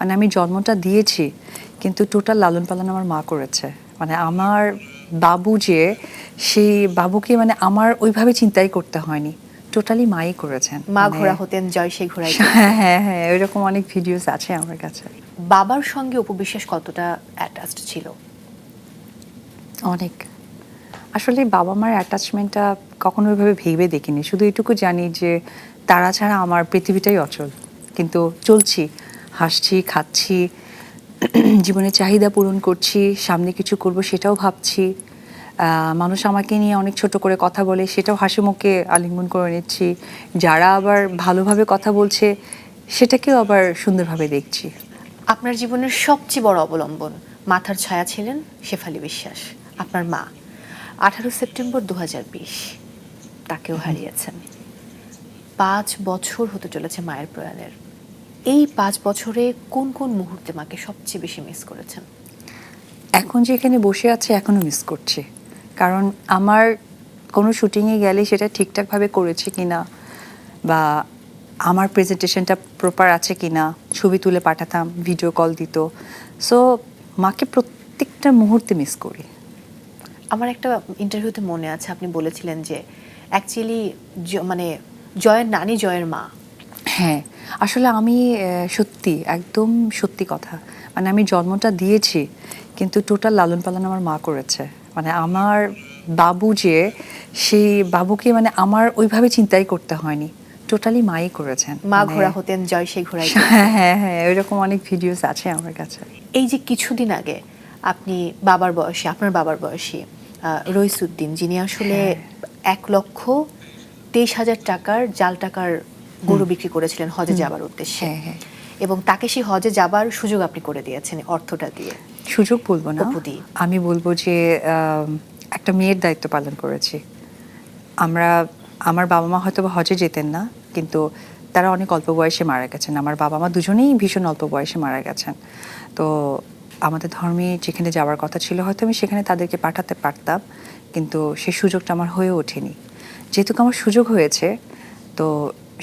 মানে আমি জন্মটা দিয়েছি কিন্তু টোটাল লালন পালন আমার মা করেছে। মানে আমার বাবু যে সেই বাবুকে মানে আমার ওইভাবে চিন্তাই করতে হয়নি। টোটালি মাই করেছেন। মা ঘোরা হতেন জয় সেই ঘোড়ায় হ্যাঁ হ্যাঁ হ্যাঁ ওইরকম অনেক ভিডিওস আছে আমার কাছে। বাবার সঙ্গে উপবিশ্বাস কতটা অ্যাটাচড ছিল? অনেক। আসলে বাবা মার অ্যাটাচমেন্টটা কখনো ওইভাবে ভেবে দেখিনি। শুধু এটুকু জানি যে তারা ছাড়া আমার পৃথিবীটাই অচল। কিন্তু চলছি। হাসছি খাচ্ছি জীবনের চাহিদা পূরণ করছি সামনে কিছু করব সেটাও ভাবছি। মানুষ আমাকে নিয়ে অনেক ছোট করে কথা বলে সেটাও হাসি মুখে আলিঙ্গন করে নিচ্ছি। যারা আবার ভালোভাবে কথা বলছে সেটাকেও আবার সুন্দরভাবে দেখছি। আপনার জীবনের সবচেয়ে বড় অবলম্বন মাথার ছায়া ছিলেন শেফালি বিশ্বাস আপনার মা। আঠারো সেপ্টেম্বর দু হাজার বিশ তাকেও হারিয়েছেন। পাঁচ বছর হতে চলেছে মায়ের প্রয়াণের। এই পাঁচ বছরে কোন কোন মুহূর্তে মাকে সবচেয়ে বেশি মিস করেছেন? এখন যে এখানে বসে আছে এখনও মিস করছি। কারণ আমার কোনো শুটিংয়ে গেলে সেটা ঠিকঠাকভাবে করেছে কি না বা আমার প্রেজেন্টেশনটা প্রপার আছে কি না ছবি তুলে পাঠাতাম ভিডিও কল দিত। সো মাকে প্রত্যেকটা মুহূর্তে মিস করি। আমার একটা ইন্টারভিউতে মনে আছে আপনি বলেছিলেন যে অ্যাকচুয়ালি মানে জয়ের নানি জয়ের মা হ্যাঁ আসলে আমি সত্যি একদম সত্যি কথা। মানে আমি জন্মটা দিয়েছি কিন্তু টোটাল লালন পালন আমার মা করেছে। মানে আমার বাবু যে সেই বাবুকে মানে আমার ওইভাবে চিন্তাই করতে হয়নি। টোটালি মাই করেছেন। মা ঘোরা হতেন জয় সেই ঘোড়ায় হ্যাঁ হ্যাঁ হ্যাঁ ওইরকম অনেক ভিডিওস আছে আমার কাছে। এই যে কিছুদিন আগে আপনি বাবার বয়সী আপনার বাবার বয়সী রইসুদ্দিন যিনি আসলে এক লক্ষ তেইশ হাজার টাকার জাল টাকার গরু বিক্রি করেছিলেন হজে যাবার উদ্দেশ্যে। হ্যাঁ, হ্যাঁ। এবং তাকে সেই হজে যাবার সুযোগ আপনি করে দিয়েছেন অর্থটা দিয়ে। সুযোগ বলব না। আমি বলব যে একটা মেয়ের দায়িত্ব পালন করেছি। আমরা আমার বাবা মা হয়তো হজে যেতেন না কিন্তু তারা অনেক অল্প বয়সে মারা গেছেন। আমার বাবা মা দুজনেই ভীষণ অল্প বয়সে মারা গেছেন। তো আমাদের ধর্মে যেখানে যাওয়ার কথা ছিল হয়তো আমি সেখানে তাদেরকে পাঠাতে পারতাম কিন্তু সে সুযোগটা আমার হয়ে ওঠেনি। যেহেতু আমার সুযোগ হয়েছে তো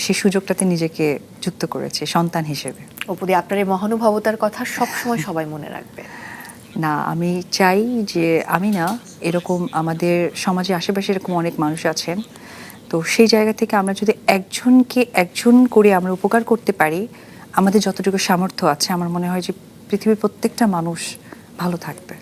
সেই সুযোগটাতে নিজেকে যুক্ত করেছে সন্তান হিসেবে। অপুদি আপনার এই মহানুভবতার কথা সবসময় সবাই মনে রাখবে। না আমি চাই যে আমি না এরকম আমাদের সমাজে আশেপাশে এরকম অনেক মানুষ আছেন। তো সেই জায়গা থেকে আমরা যদি একজনকে একজন করে আমরা উপকার করতে পারি আমাদের যতটুকু সামর্থ্য আছে আমার মনে হয় যে পৃথিবীর প্রত্যেকটা মানুষ ভালো থাকবে।